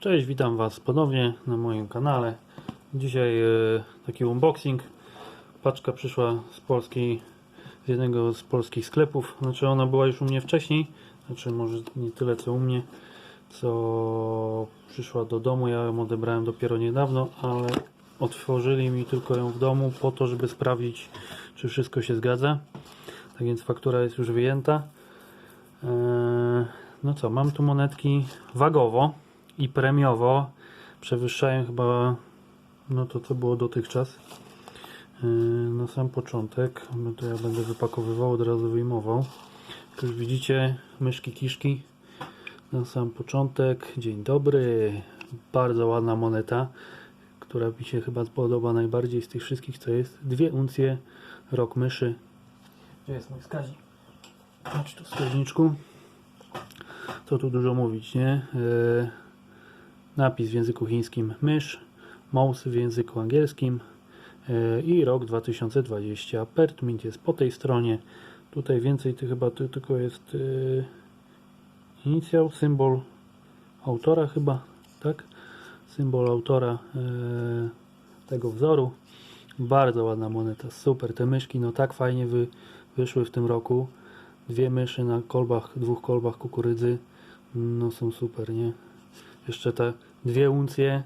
Cześć, witam Was ponownie na moim kanale. Dzisiaj e, taki unboxing. Paczka przyszła z Polski, z jednego z polskich sklepów. Znaczy ona była już u mnie wcześniej, znaczy może nie tyle co u mnie, co przyszła do domu. Ja ją odebrałem dopiero niedawno, ale otworzyli mi tylko ją w domu po to, żeby sprawdzić, czy wszystko się zgadza. Tak więc faktura jest już wyjęta. Eee, No co, mam tu monetki wagowo i premiowo. Przewyższają chyba no to co było dotychczas. Eee, Na sam początek, to ja będę wypakowywał, od razu wyjmował. Jak już widzicie, myszki kiszki. Na sam początek, dzień dobry. Bardzo ładna moneta, która mi się chyba podoba najbardziej z tych wszystkich, co jest. Dwie uncje, rok myszy. Gdzie jest mój wskaźnik? Chodź tu wskaźniczku. Co tu dużo mówić, nie? E, napis w języku chińskim mysz, mouse w języku angielskim e, i rok 2020. Pertmint jest po tej stronie. Tutaj więcej to chyba to tylko jest e, inicjał, symbol autora chyba, tak? Symbol autora e, tego wzoru. Bardzo ładna moneta, super. Te myszki no tak fajnie wy, wyszły w tym roku. Dwie myszy na kolbach, dwóch kolbach kukurydzy. No są super, nie? Jeszcze te dwie uncje.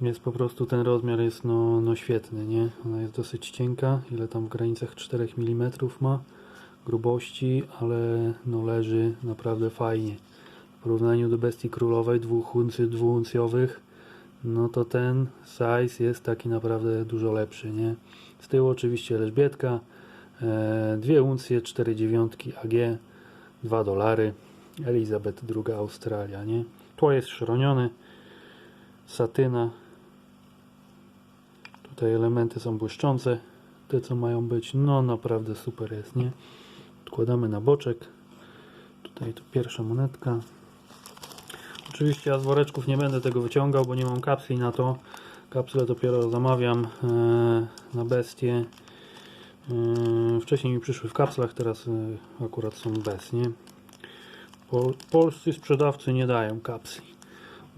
Jest po prostu ten rozmiar jest no, no świetny, nie? Ona jest dosyć cienka, ile tam w granicach 4 mm ma grubości, ale no leży naprawdę fajnie. W porównaniu do bestii królowej, dwóch uncy, dwuuncjowych, no to ten size jest taki naprawdę dużo lepszy, nie? Z tyłu oczywiście Elżbietka, e, dwie uncje, 4 dziewiątki AG, 2 dolary, Elizabeth II Australia, nie? Tło jest szronione, satyna, tutaj elementy są błyszczące, te co mają być, no naprawdę super jest, nie? Odkładamy na boczek, tutaj to pierwsza monetka, Oczywiście ja z woreczków nie będę tego wyciągał, bo nie mam kapsli na to. Kapsle dopiero zamawiam e, na bestie. E, wcześniej mi przyszły w kapslach, teraz e, akurat są bez, nie? Po, polscy sprzedawcy nie dają kapsli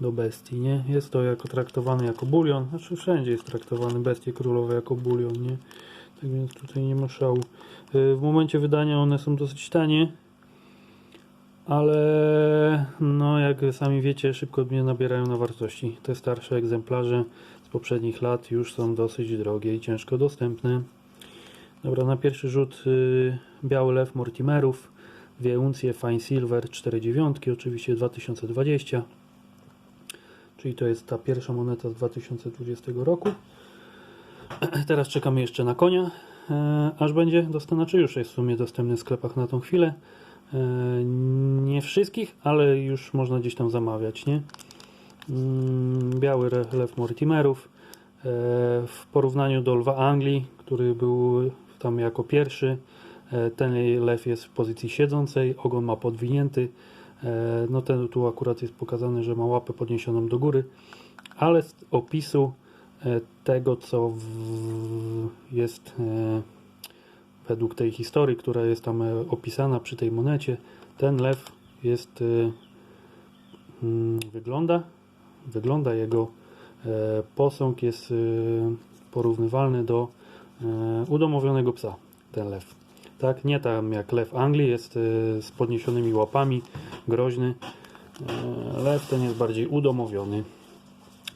do bestii, nie? Jest to jako traktowany jako bulion, znaczy wszędzie jest traktowany bestie królowe jako bulion, nie? Tak więc tutaj nie ma szału. E, w momencie wydania one są dosyć tanie, ale no jak sami wiecie, szybko mnie nabierają na wartości. Te starsze egzemplarze z poprzednich lat już są dosyć drogie i ciężko dostępne. Dobra, na pierwszy rzut y, biały lew Mortimerów, dwie uncje Fine Silver 4,9, oczywiście 2020. Czyli to jest ta pierwsza moneta z 2020 roku. Teraz czekamy jeszcze na konia, e, aż będzie dostępna, czy już jest w sumie dostępny w sklepach na tą chwilę. E, Nie wszystkich, ale już można gdzieś tam zamawiać, nie? Mm, Biały lew Mortimerów e, w porównaniu do lwa Anglii, który był tam jako pierwszy. E, Ten lew jest w pozycji siedzącej, ogon ma podwinięty. e, No ten tu akurat jest pokazane, że ma łapę podniesioną do góry, ale z opisu e, tego, co jest według tej historii, która jest tam opisana przy tej monecie, ten lew jest mm, wygląda wygląda jego posąg jest porównywalny do udomowionego psa ten lew tak nie tam jak lew Anglii jest e, z podniesionymi łapami groźny e, lew ten jest bardziej udomowiony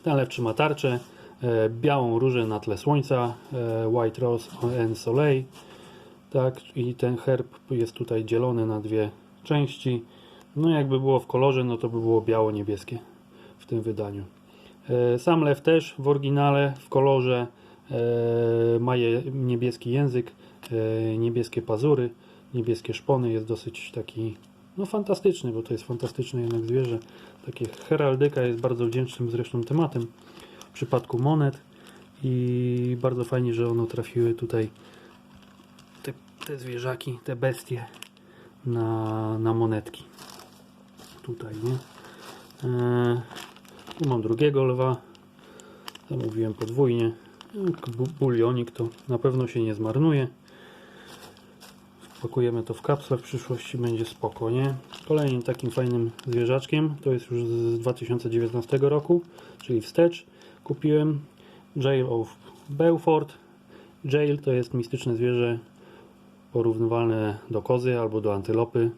ten lew trzyma tarczę e, białą różę na tle słońca White Rose and Soleil tak, i ten herb jest tutaj dzielony na dwie części. No jakby było w kolorze, no to by było biało-niebieskie w tym wydaniu. Sam lew też w oryginale, w kolorze ma niebieski język, e, niebieskie pazury, niebieskie szpony. Jest dosyć taki no fantastyczny, bo to jest fantastyczne jednak zwierzę. Takie heraldyka jest bardzo wdzięcznym zresztą tematem w przypadku monet i bardzo fajnie, że one trafiły tutaj te, te zwierzaki, te bestie na, na monetki. Tutaj, nie? Eee, tu mam drugiego lwa. Zamówiłem podwójnie. Bu- Bulionik to na pewno się nie zmarnuje. Spakujemy to w kapsle, w przyszłości będzie spoko, nie? Kolejnym takim fajnym zwierzaczkiem, to jest już z 2019 roku, czyli wstecz, kupiłem Jail of Beaufort. Jail to jest mistyczne zwierzę porównywalne do kozy albo do antylopy.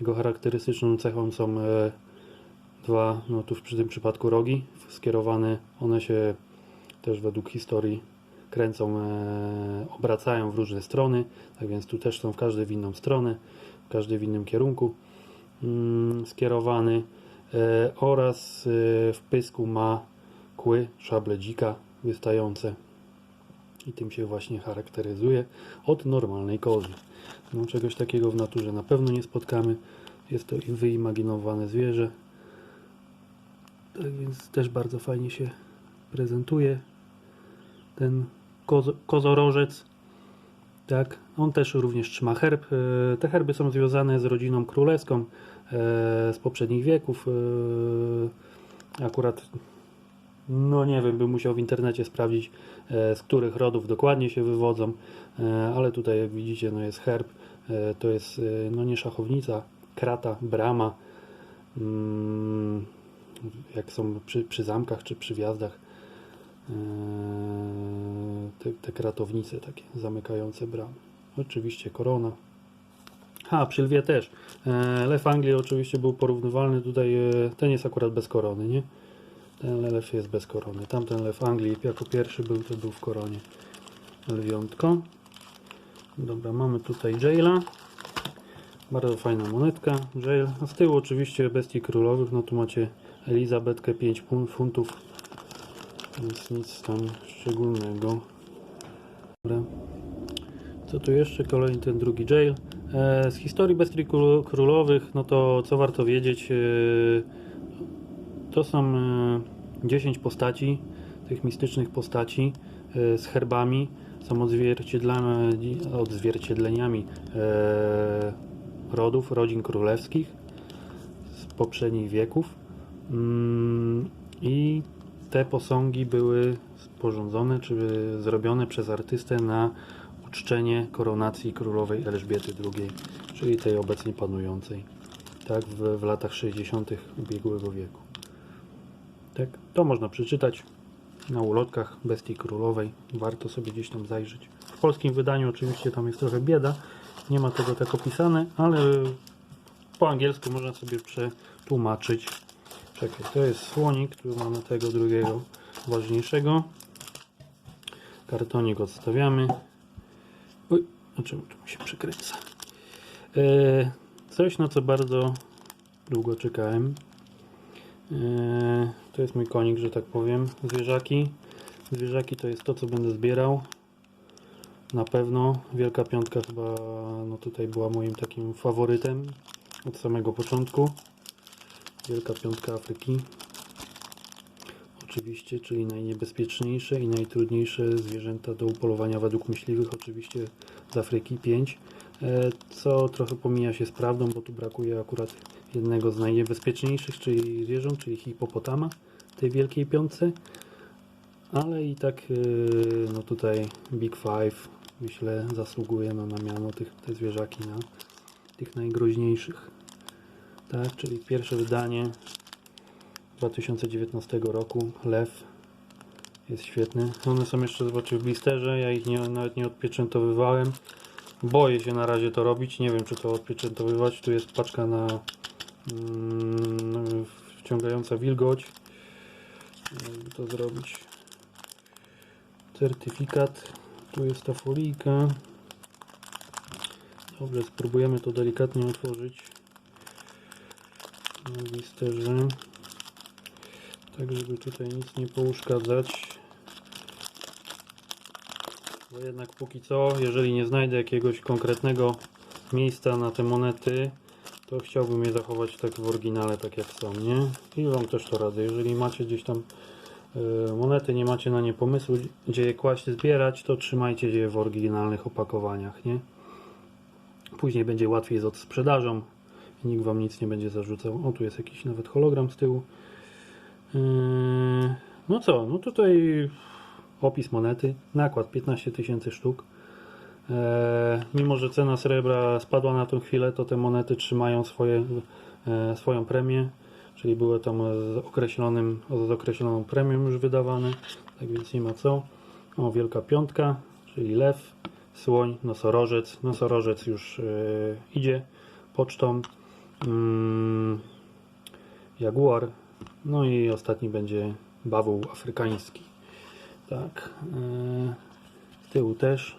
Jego charakterystyczną cechą są e, dwa, no tu w tym przypadku rogi skierowane. One się też według historii kręcą, e, obracają w różne strony, tak więc tu też są w każdej w inną stronę, w każdej w innym kierunku mm, skierowany e, oraz e, w pysku ma kły szable dzika wystające i tym się właśnie charakteryzuje od normalnej kozy. No, czegoś takiego w naturze na pewno nie spotkamy. Jest to wyimaginowane zwierzę. Tak więc też bardzo fajnie się prezentuje ten kozo, kozorożec. Tak, on też również trzyma herb. E, Te herby są związane z rodziną królewską e, z poprzednich wieków. E, Akurat, no nie wiem, bym musiał w internecie sprawdzić, z których rodów dokładnie się wywodzą, ale tutaj jak widzicie, no jest herb. To jest, no nie szachownica, krata, brama. Mm, Jak są przy, przy zamkach czy przy wjazdach te, te kratownice takie zamykające bramy. Oczywiście korona. Ha, przy lwie też. Eee, Lew Anglii oczywiście był porównywalny tutaj. e, Ten jest akurat bez korony, nie? Ten lew jest bez korony. Tamten lew Anglii jako pierwszy był, to był w koronie. Lwiątko. Dobra, mamy tutaj Jaila. Bardzo fajna monetka. Jail. A z tyłu oczywiście bestii królowych. No tu macie Elizabetkę 5 pun- funtów więc nic tam szczególnego. Dobra. Co tu jeszcze? Kolejny ten drugi jail. E, z historii bestii kró- królowych, no to co warto wiedzieć? E, to są e, 10 postaci, tych mistycznych postaci e, z herbami. Są odzwierciedleniami e, rodów, rodzin królewskich z poprzednich wieków. Mm, I te posągi były sporządzone czy zrobione przez artystę na uczczenie koronacji królowej Elżbiety II, czyli tej obecnie panującej, tak, w, w latach 60. ubiegłego wieku. Tak, to można przeczytać na ulotkach Bestii Królowej. Warto sobie gdzieś tam zajrzeć. W polskim wydaniu oczywiście tam jest trochę bieda, nie ma tego tak opisane, ale po angielsku można sobie przetłumaczyć. Czekaj, to jest słonik, tu mamy tego drugiego ważniejszego. Kartonik odstawiamy. Oj, a czemu tu się przykręca? E, coś, na co bardzo długo czekałem. E, to jest mój konik, że tak powiem. Zwierzaki. Zwierzaki to jest to, co będę zbierał. Na pewno. Wielka Piątka chyba no tutaj była moim takim faworytem od samego początku. Wielka Piątka Afryki. Oczywiście, czyli najniebezpieczniejsze i najtrudniejsze zwierzęta do upolowania według myśliwych, oczywiście z Afryki 5. E, Co trochę pomija się z prawdą, bo tu brakuje akurat jednego z najniebezpieczniejszych, czyli zwierząt, czyli hipopotama tej Wielkiej Piątce. Ale i tak e, no tutaj Big Five myślę zasługuje na miano tych te zwierzaki na tych najgroźniejszych. Tak, czyli pierwsze wydanie 2019 roku. Lew jest świetny. One są jeszcze zobaczcie w blisterze. Ja ich nie, nawet nie odpieczętowywałem. Boję się na razie to robić. Nie wiem, czy to odpieczętowywać. Tu jest paczka na mm, wciągająca wilgoć. Jakby to zrobić. Certyfikat. Tu jest ta folijka. Dobrze, spróbujemy to delikatnie otworzyć na blisterze tak żeby tutaj nic nie pouszkadzać. Bo jednak póki co jeżeli nie znajdę jakiegoś konkretnego miejsca na te monety to chciałbym je zachować tak w oryginale tak jak są nie? I wam też to radzę. Jeżeli macie gdzieś tam e, monety nie macie na nie pomysłu gdzie je kłaść zbierać to trzymajcie je w oryginalnych opakowaniach nie? Później będzie łatwiej z odsprzedażą i nikt wam nic nie będzie zarzucał. O, tu jest jakiś nawet hologram z tyłu. Yy, no co, no tutaj opis monety, nakład 15 tysięcy sztuk. E, mimo, że cena srebra spadła na tą chwilę, to te monety trzymają swoje, e, swoją premię, czyli były tam z, określonym, z określoną premią już wydawane, tak więc nie ma co. O, wielka piątka, czyli lew, słoń, nosorożec. Nosorożec już idzie pocztą. Mm, jaguar. No i ostatni będzie bawoł afrykański. Tak. e, Z tyłu też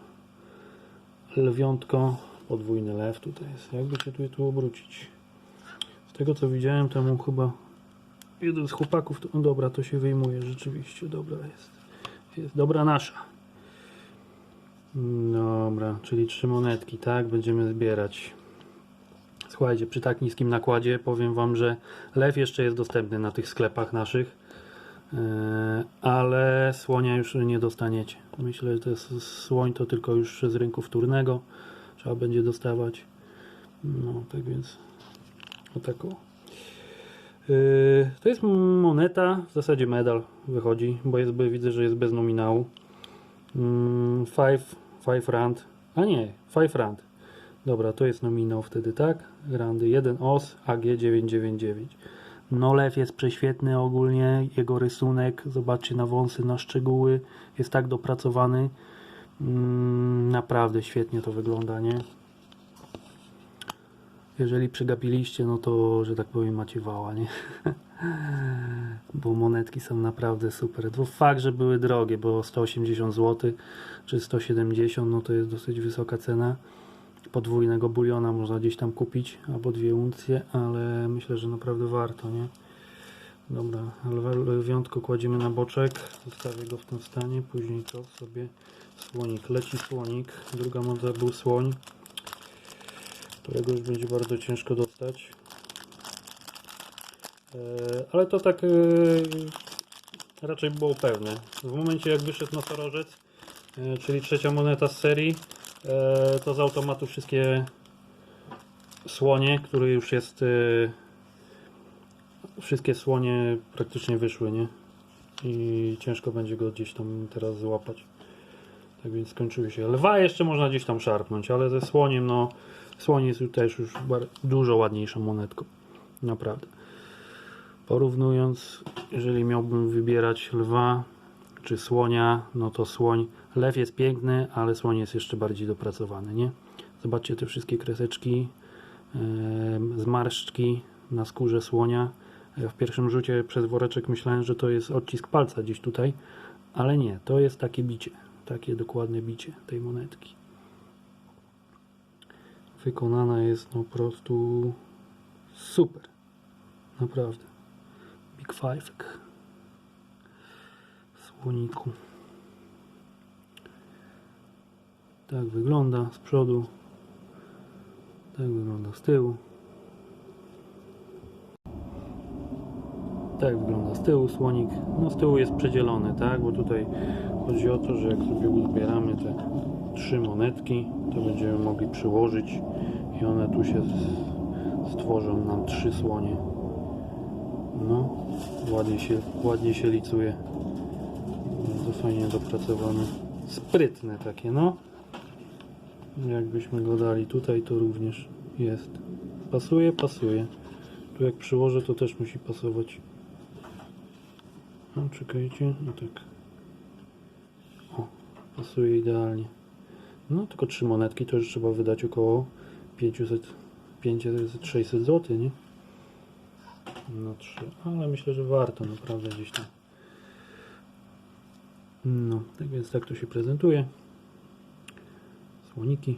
lwiątko, podwójny lew tutaj jest. Jakby się tu, tu obrócić? Z tego co widziałem, temu chyba jeden z chłopaków, to, no dobra, to się wyjmuje rzeczywiście, dobra jest. Jest dobra nasza. Dobra, czyli trzy monetki, tak? Będziemy zbierać. Słuchajcie, przy tak niskim nakładzie powiem Wam, że lew jeszcze jest dostępny na tych sklepach naszych, yy, ale słonia już nie dostaniecie. Myślę, że to jest słoń to tylko już z rynku wtórnego trzeba będzie dostawać. No, tak więc o tak o. Yy, to jest moneta, w zasadzie medal wychodzi, bo jest, widzę, że jest bez nominału. 5 5 rand, a nie, 5 rand. Dobra, to jest nominał wtedy, tak? Randy 1 os AG999. No lew jest prześwietny ogólnie, jego rysunek, zobaczcie na wąsy, na szczegóły, jest tak dopracowany. Mm, naprawdę świetnie to wygląda, nie? Jeżeli przegapiliście, no to, że tak powiem, macie wała, nie? bo monetki są naprawdę super. To fakt, że były drogie, bo 180 zł czy 170, no to jest dosyć wysoka cena. Podwójnego buliona można gdzieś tam kupić, albo dwie uncje, ale myślę, że naprawdę warto, nie? Dobra, lwiątko kładziemy na boczek, zostawię go w tym stanie, później to sobie słonik, leci słonik, druga moda był słoń, którego już będzie bardzo ciężko dostać. E, ale to tak e, raczej było pewne. W momencie jak wyszedł nosorożec, czyli trzecia moneta z serii, to z automatu wszystkie słonie, który już jest e, wszystkie słonie praktycznie wyszły, nie? I ciężko będzie go gdzieś tam teraz złapać. Tak więc skończyły się. Lwa jeszcze można gdzieś tam szarpnąć, ale ze słoniem, no słoń jest też już dużo ładniejszą monetką. Naprawdę. Porównując, jeżeli miałbym wybierać lwa czy słonia, no to słoń. Lew jest piękny, ale słoń jest jeszcze bardziej dopracowany, nie? Zobaczcie te wszystkie kreseczki, em, zmarszczki na skórze słonia. Ja w pierwszym rzucie przez woreczek myślałem, że to jest odcisk palca gdzieś tutaj, ale nie, to jest takie bicie, takie dokładne bicie tej monetki. Wykonana jest no po prostu super, naprawdę. Big Five słoniku. Tak wygląda z przodu, tak wygląda z tyłu. Tak wygląda z tyłu słonik. No z tyłu jest przedzielony, tak? Bo tutaj chodzi o to, że jak sobie uzbieramy te trzy monetki, to będziemy mogli przyłożyć i one tu się stworzą nam trzy słonie. No, ładnie się, ładnie się licuje. Bardzo fajnie dopracowane. Sprytne takie, no. Jakbyśmy go dali tutaj, to również jest. Pasuje, pasuje. Tu jak przyłożę, to też musi pasować. No, czekajcie, no tak. O, pasuje idealnie. No, tylko trzy monetki to już trzeba wydać około 500, 500 600 zł, nie? No trzy, ale myślę, że warto naprawdę gdzieś tam. No, tak więc tak to się prezentuje. Słoniki.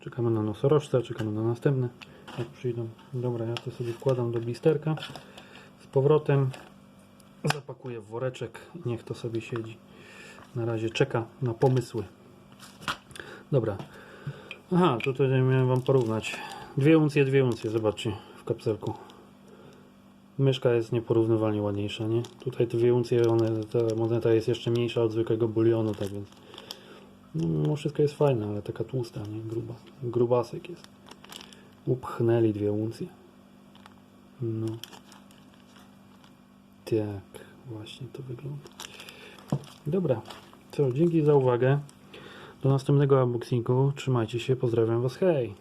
Czekamy na nosorożca, czekamy na następne, jak przyjdą. Dobra, ja to sobie wkładam do blisterka z powrotem. Zapakuję w woreczek niech to sobie siedzi. Na razie czeka na pomysły. Dobra. Aha, tutaj miałem Wam porównać. Dwie uncje, dwie uncje, zobaczcie w kapselku. Myszka jest nieporównywalnie ładniejsza, nie? Tutaj dwie uncje, one, ta moneta jest jeszcze mniejsza od zwykłego bulionu, tak więc no, mimo wszystko jest fajna, ale taka tłusta, nie? Gruba. Grubasek jest. Upchnęli dwie uncje. No. Tak, właśnie to wygląda. Dobra, Co, dzięki za uwagę. Do następnego unboxingu. Trzymajcie się, pozdrawiam Was, hej!